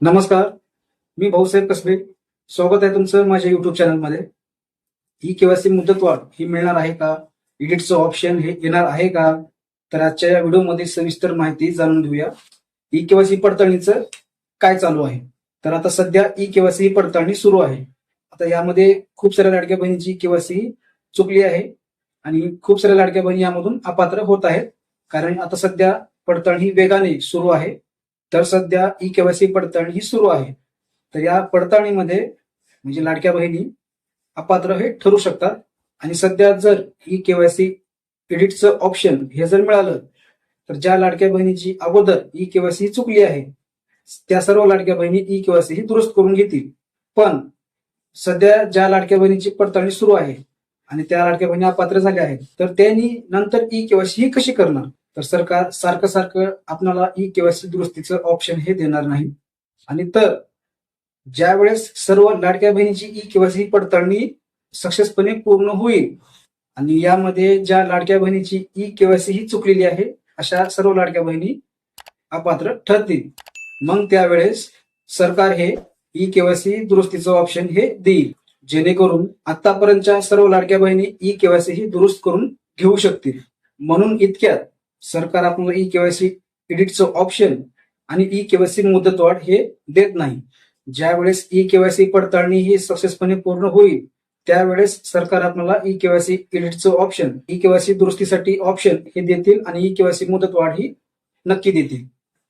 नमस्कार मी भाऊसाहेब कसबे. स्वागत आहे तुमचं माझ्या युट्यूब चॅनलमध्ये ई केवायसी मुदतवाढ ही मिळणार आहे का? इडिटचं ऑप्शन हे येणार आहे का? तर आजच्या या व्हिडिओमध्ये सविस्तर माहिती जाणून घेऊया. ई केवायसी पडताळणीचं काय चालू आहे? तर आता सध्या ई केवायसी पडताळणी सुरू आहे. आता यामध्ये खूप साऱ्या लाडक्या बहिणीची केवायसी चुकली आहे आणि खूप साऱ्या लाडक्या बहिणी यामधून अपात्र होत आहेत. कारण आता सध्या पडताळणी वेगाने सुरू आहे. तर सध्या ई केवायसी पडताळणी ही सुरू आहे. तर या पडताळणीमध्ये म्हणजे लाडक्या बहिणी अपात्र हे ठरू शकतात. आणि सध्या जर ई केवायसी एडिटचं ऑप्शन हे जर मिळालं तर ज्या लाडक्या बहिणीची अगोदर ई केवायसी चुकली आहे त्या सर्व लाडक्या बहिणी ई केवायसी ही दुरुस्त करून घेतील. पण सध्या ज्या लाडक्या बहिणीची पडताळणी सुरू आहे आणि त्या लाडक्या बहिणी अपात्र झाल्या आहेत तर त्यांनी नंतर ई केवायसी ही कशी करणार? तर सरकार सारखं सारखं आपणाला ई केवायसी दुरुस्तीचं ऑप्शन हे देणार नाही. आणि तर ज्या वेळेस सर्व लाडक्या बहिणीची ई केवायसी पडताळणी सक्सेसपणे पूर्ण होईल आणि यामध्ये ज्या लाडक्या बहिणीची ई केवायसी ही चुकलेली आहे अशा सर्व लाडक्या बहिणी अपात्र ठरतील. मग त्यावेळेस सरकार हे ई केवायसी दुरुस्तीचं ऑप्शन हे देईल. जेणेकरून आतापर्यंतच्या सर्व लाडक्या बहिणी ई केवायसी ही दुरुस्त करून घेऊ शकतील. म्हणून इतक्यात सरकार आपल्याला ई केवायसी एडिटचं ऑप्शन आणि ई केवायसी मुदतवाढ हे देत नाही. ज्यावेळेस ई केवायसी पडताळणी ही सक्सेसफुली पूर्ण होईल त्यावेळेस सरकार आपल्याला ई केवायसी एडिटचं ऑप्शन ई केवायसी दुरुस्तीसाठी ऑप्शन हे देतील आणि ई केवायसी मुदतवाढ ही नक्की देतील.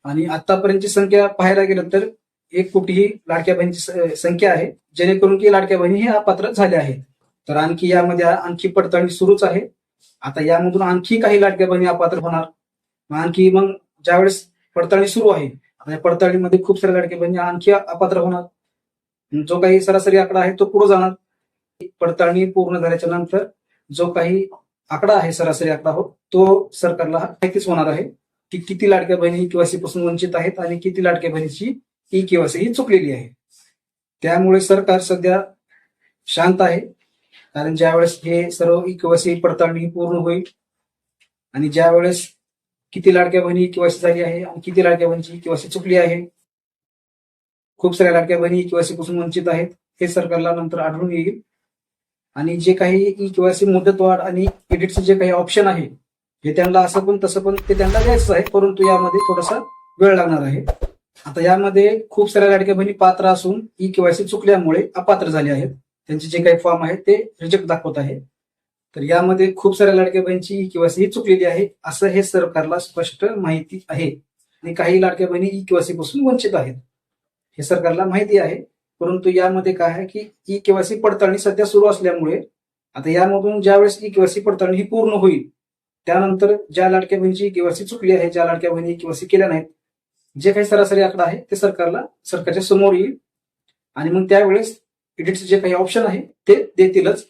आणि आतापर्यंतची संख्या पाहायला गेलं तर एक कोटी ही लाडक्या बहिणीची संख्या आहे. जेणेकरून की लाडक्या बहिणी हे अपात्र झाल्या आहेत. तर आणखी यामध्ये आणखी पडताळणी सुरूच आहे. आता यामधून आणखी काही लाडक्या बहिणी अपात्र होणार. मग आणखी मग ज्यावेळेस पडताळणी सुरू आहे आता या पडताळणीमध्ये खूप साऱ्या लाडक्या बहिणी आणखी अपात्र होणार. जो काही सरासरी आकडा आहे तो पुढे जाणार. पडताळणी पूर्ण झाल्याच्यानंतर जो काही आकडा आहे सरासरी आकडा हो तो सरकारला माहितीच होणार आहे की किती लाडक्या बहिणी केवासी पासून वंचित आहेत आणि किती लाडक्या बहिणीची ई केवासी ही चुकलेली आहे. त्यामुळे सरकार सध्या शांत आहे. कारण ज्यावेळेस हे सर्व ई पडताळणी पूर्ण होईल आणि ज्या वेळेस किती लाडक्या बहिणी केवासी झाली आहे आणि किती लाडक्या बहिणीची केवासी चुकली आहे खूप साऱ्या लाडक्या बहिणी केवासी पासून वंचित आहेत हे सरकारला नंतर आढळून येईल. आणि जे काही ई केवासी मुदतवाढ आणि एडिटचे जे काही ऑप्शन आहे हे त्यांना असं पण तसं पण ते त्यांना द्यायचं आहे परंतु यामध्ये थोडासा वेळ लागणार आहे. आता यामध्ये खूप साऱ्या लाडक्या बहिणी पात्र असून ई केवायसी चुकल्यामुळे अपात्र झाले आहेत. त्यांचे जे काही फॉर्म आहेत ते रिजेक्ट दाखवत आहे तर यामध्ये खूप साऱ्या लाडक्या बहिणीची ई केवायसी ही चुकलेली आहे असं हे सरकारला स्पष्ट माहिती आहे. आणि काही लाडक्या बहिणी ई केवायसी पासून वंचित आहेत. हे सरकारला माहिती आहे. परंतु यामध्ये काय आहे की ई केवायसी पडताळणी सध्या सुरू असल्यामुळे आता यामधून ज्यावेळेस ई केवायसी पडताळणी ही पूर्ण होईल त्यानंतर ज्या लाडक्या बहिणीची केवायसी चुकली आहे ज्या लाडक्या बहिणी केवायसी केल्या नाहीत जे काही सरासरी आकडा आहे ते सरकारला सरकारच्या समोर येईल. आणि मग त्यावेळेस एडिटचे जे काही ऑप्शन आहे ते देतीलच.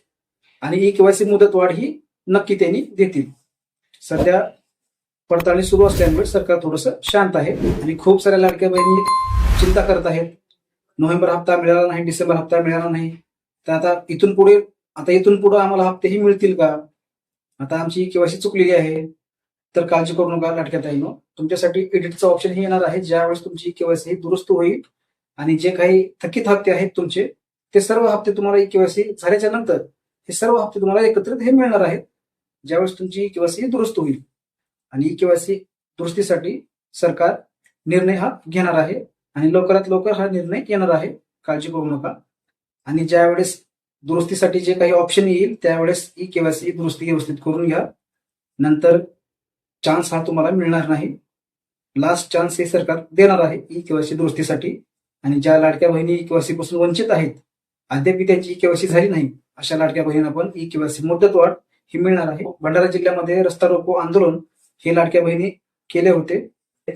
आणि ई केवायसी मुदतवाढ ही नक्की त्यांनी देतील. सध्या पडताळणी सुरू असल्यामुळे सरकार थोडंसं शांत आहे. आणि खूप साऱ्या लाडक्या बहिणी चिंता करत आहेत. नोव्हेंबर हप्ता मिळाला नाही डिसेंबर हप्ता मिळाला नाही. तर आता इथून पुढे आता इथून पुढे आम्हाला हप्तेही मिळतील का? आता आमची केवायसी चुकलेली आहे. तर काळजी करू नका लाटक्यात ताईनो. तुमच्यासाठी एडिटचं ऑप्शन हे येणार आहे. ज्यावेळेस तुमची केवायसी दुरुस्त होईल आणि जे काही थकीत हप्ते आहेत तुमचे ते सर्व हप्ते तुम्हाला ई केवायसी झाल्याच्यानंतर हे सर्व हप्ते तुम्हाला एकत्रित हे मिळणार आहेत. ज्यावेळेस तुमची केवायसी दुरुस्त होईल. आणि ई केवायसी दुरुस्तीसाठी सरकार निर्णय हा घेणार आहे. आणि लवकरात लवकर हा निर्णय येणार आहे. काळजी करू नका. आणि ज्यावेळेस दुरुस्तीसाठी जे काही ऑप्शन येईल त्यावेळेस ई केवायसी दुरुस्ती व्यवस्थित करून घ्या. नंतर चान्स हा तुम्हाला मिळणार नाही. लास्ट चान्स हे सरकार देणार आहे ई केवायसी दुरुस्तीसाठी. आणि ज्या लाडक्या बहिणी ई केवायसी पासून वंचित आहेत अद्याप त्याची केवायसी झाली नाही अशा लाडक्या बहिणींना पण ई केवायसी मुदतवाढ ही मिळणार आहे. भंडारा जिल्ह्यामध्ये रस्ता रोको आंदोलन हे लाडक्या बहिणी केले होते.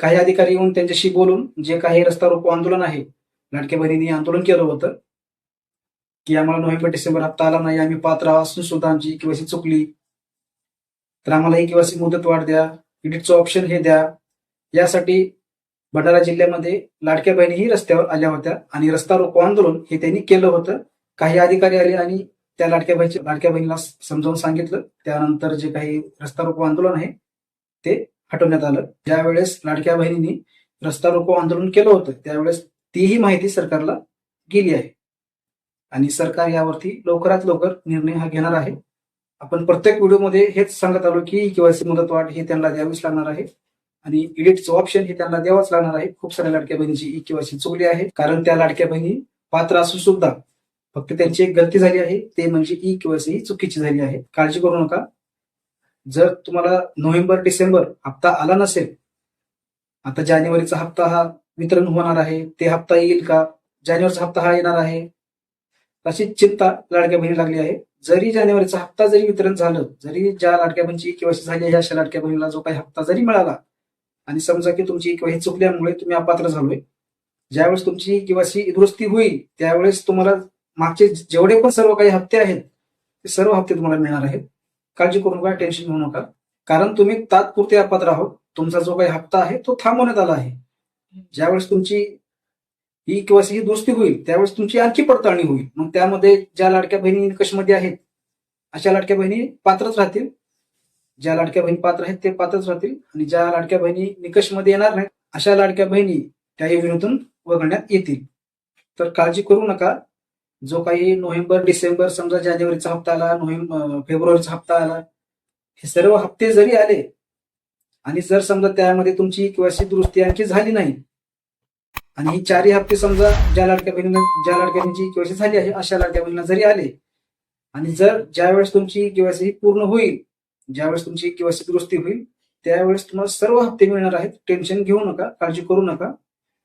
काही अधिकारी येऊन त्यांच्याशी बोलून जे काही रस्ता रोको आंदोलन आहे लाडक्या बहिणींनी आंदोलन केलं होतं. की आम्हाला नोव्हेंबर डिसेंबर हप्ता आला नाही आम्ही पात्र असून सुद्धा आमची केवायसी चुकली. तर आम्हाला ही केवायसी मुदत वाढ द्या एडिटचं ऑप्शन हे द्या. यासाठी भंडारा जिल्ह्यामध्ये लाडक्या बहिणीही रस्त्यावर आल्या होत्या आणि रस्ता रोको आंदोलन हे त्यांनी केलं होतं. काही अधिकारी आले आणि त्या लाडक्या बहिणीच्या लाडक्या बहिणीला समजावून सांगितलं. त्यानंतर जे काही रस्ता रोको आंदोलन आहे ते हटवण्यात आलं. ज्यावेळेस लाडक्या बहिणींनी रस्ता रोको आंदोलन केलं होतं त्यावेळेस तीही माहिती सरकारला गेली आहे. आणि सरकार यावरती लवकरात लवकर निर्णय हा घेणार आहे. आपण प्रत्येक व्हिडिओमध्ये हेच सांगत आलो की केवायसी मुदतवाढ हे त्यांना द्यावीच लागणार आहे. आणि एडिटचं ऑप्शन हे त्यांना द्यावाच लागणार आहे. खूप साऱ्या लाडक्या बहिणीची ई केवायसी चुकली आहे. कारण त्या लाडक्या बहिणी पात्र असून सुद्धा फक्त त्यांची एक गलती झाली आहे. ते म्हणजे ई केवायसी ही चुकीची झाली आहे. काळजी करू नका. जर तुम्हाला नोव्हेंबर डिसेंबर हप्ता आला नसेल आता जानेवारीचा हप्ता हा वितरण होणार आहे. ते हप्ता येईल का? जानेवारीचा हप्ता हा येणार आहे. अशी चिंता लाडक्या बहिणी लागली आहे. जरी जानेवारीचा हप्ता जरी वितरण झालं जरी ज्या लाडक्या बहिणीची केवायसी झाली आहे अशा लाडक्या बहिणीला जो काही हप्ता जरी मिळाला आणि समजा की तुमची किंवा हे चुकल्यामुळे तुम्ही अपात्र झालोय. ज्यावेळेस तुमची केवायसी दुरुस्ती होईल त्यावेळेस तुम्हाला मागचे जेवढे पण सर्व काही हप्ते आहेत ते सर्व हप्ते तुम्हाला मिळणार आहेत. काळजी करू नका टेन्शन घेऊ नका. कारण तुम्ही तात्पुरते अपात्र आहोत. तुमचा जो काही हप्ता आहे तो थांबवण्यात आला आहे. ज्यावेळेस तुमची ही किंवा ही दुरुस्ती होईल त्यावेळेस तुमची आणखी पडताळणी होईल. मग त्यामध्ये ज्या लाडक्या बहिणी निकषमध्ये आहेत अशा लाडक्या बहिणी पात्रच राहतील. ज्या लाडक्या बहिणी पात्र आहेत ते पात्रच राहतील. आणि ज्या लाडक्या बहिणी निकषमध्ये येणार नाहीत अशा लाडक्या बहिणी त्या योजनेतून वगळण्यात येतील. तर काळजी करू नका. जो काही नोव्हेंबर डिसेंबर समजा जानेवारीचा हप्ता आला नोव्हेंबर फेब्रुवारीचा हप्ता आला हे सर्व हप्ते जरी आले आणि जर समजा त्यामध्ये तुमची केवायसी दुरुस्ती आणखी झाली नाही आणि ही चारही हप्ते समजा ज्या लाडक्या बहिणींना ज्या लाडक्या बहिणीची केवायसी झाली आहे अशा लाडक्या बहिणींना जरी आले आणि जर ज्यावेळेस तुमची केवायसी ही पूर्ण होईल ज्यावेळेस तुमची केवायसी दुरुस्ती होईल त्यावेळेस तुम्हाला सर्व हप्ते मिळणार आहेत. टेन्शन घेऊ नका काळजी करू नका.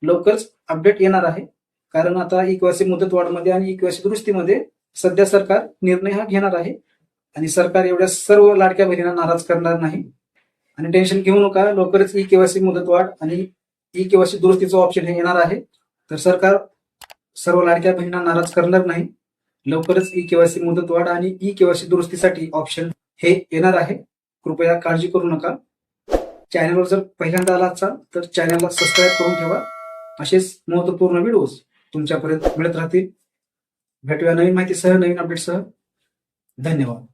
लवकरच अपडेट येणार आहे. कारण आता ई केवायसी मुदतवाढमध्ये आणि ई केवायसी दुरुस्तीमध्ये सध्या सरकार निर्णय हा घेणार आहे. आणि सरकार एवढ्या सर्व लाडक्या बहिणींना नाराज करणार नाही. आणि टेन्शन घेऊ नका लवकरच ई केवायसी मुदतवाढ आणि ई केवायसी दुरुस्तीचं ऑप्शन हे येणार आहे. तर सरकार सर्व लाडक्या बहिणींना नाराज करणार नाही. लवकरच ई केवायसी मुदतवाढ आणि ई केवायसी दुरुस्तीसाठी ऑप्शन हे येणार आहे. कृपया काळजी करू नका. चॅनलवर जर पहिल्यांदा आला असाल तर चॅनलला सबस्क्राईब करून ठेवा. असेच महत्त्वपूर्ण व्हिडिओज तुमच्यापर्यंत मिळत राहतील. भेटूया नवीन माहितीसह नवीन अपडेटसह धन्यवाद.